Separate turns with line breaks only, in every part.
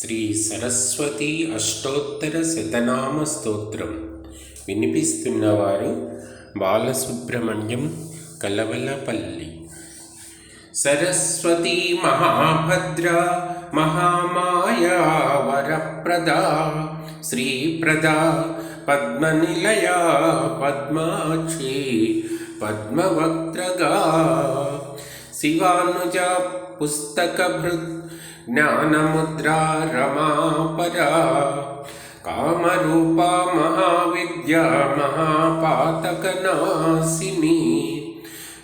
శ్రీ సరస్వతి అష్టోత్తర శతనామ స్తోత్రం. వినిపిస్తున్నవారు బాలసుబ్రహ్మణ్యం కలవలపల్లి. సరస్వతి మహాభద్ర మహామాయా వరప్రదా శ్రీప్రదా పద్మనిలయా పద్మాక్షి పద్మవక్త్రగా శివానుజ పుస్తకభృత్ ज्ञानमुद्रा रमापरा कामरूपा महाविद्या महापातकनाशिनी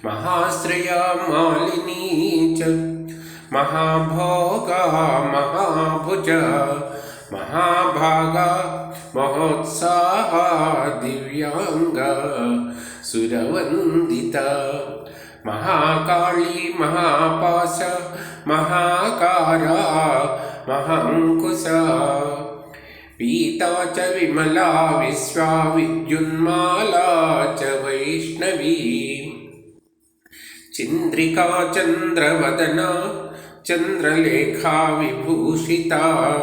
महाश्रया मालिनी च महाभोगा महाभुज महाभागा महोत्साहा दिव्याङ्गा सुरवन्दिता महाकाली महापाश महाकारा महाङ्कुशा। पीता च विमला विश्वा विद्युन्माला च वैष्णवी। चन्द्रिका चन्द्रवदना चन्द्रलेखा विभूषिता।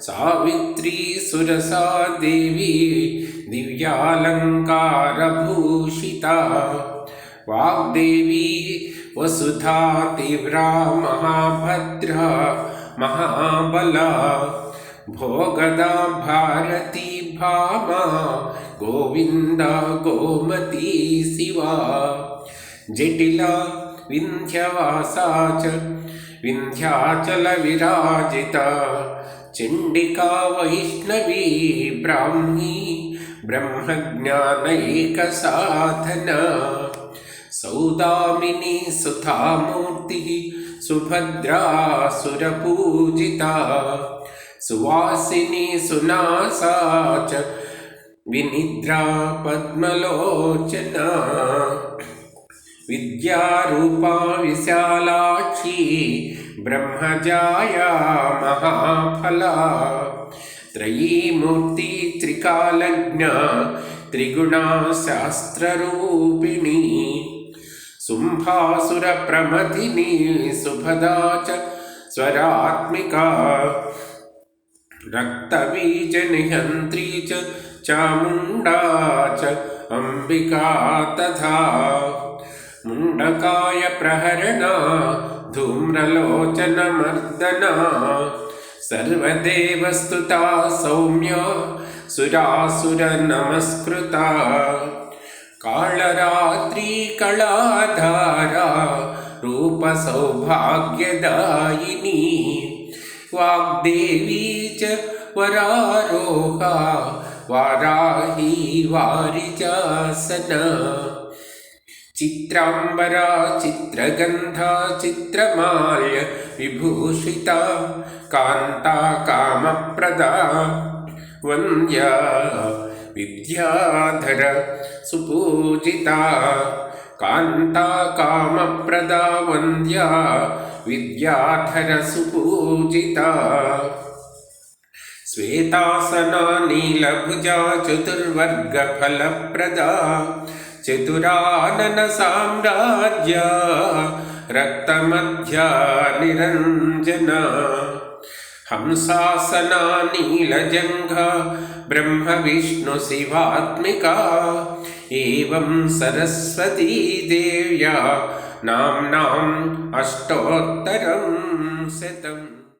सावित्री सुरसा देवी दिव्यालङ्कारभूषिता। वाग्देवी वसुधा तीव्रा महाभद्र, महाबला, भोगदा भारती भामा, गोविंदा गोमती शिवा, जटिला विंध्यवासा च विन्ध्याचलविराजिता चंडिका वैष्णवी ब्राह्मी ब्रह्मज्ञानैकसाधना సౌదామిని సుధామూర్తి సుభద్రా సురపూజిత సువాసిని సునాసా చ వినిద్రా పద్మలోచన విద్యారూపా విశాలాక్షి బ్రహ్మజాయ మహాఫల త్రయీమూర్తి త్రికాలజ్ఞ త్రిగుణా శాస్త్రరూపిణి शुम्भासुरप्रमथिनी सुभदा च स्वरात्मिका। रक्तबीजनिहन्त्री च चामुण्डा च अम्बिका तथा मुण्डकाय प्रहरणा धूम्रलोचनमर्दना। सर्वदेवस्तुता सौम्या, सुरासुरनमस्कृता। कालरात्रिकलाधारा रूपसौभाग्यदायिनी वाग्देवी च वरारोहा वाराही वारिजासना। चित्राम्बरा चित्रगन्धा चित्रमाल्य विभूषिता कान्ता कामप्रदा वन्द्या విద్యాధర సుపూజిత కాంతాకామప్రదా వంద్యా విద్యాధర సుపూజిత శ్వేతాసనా నీలభుజా చతుర్వర్గఫలప్రదా చతురానన సామ్రాజ్య రక్తమధ్య నిరంజన हंसासना नीलजङ्घ ब्रह्मविष्णुशिवात्मिका एवं सरस्वती देव्या। नाम्नाम् अष्टोत्तरं शतम्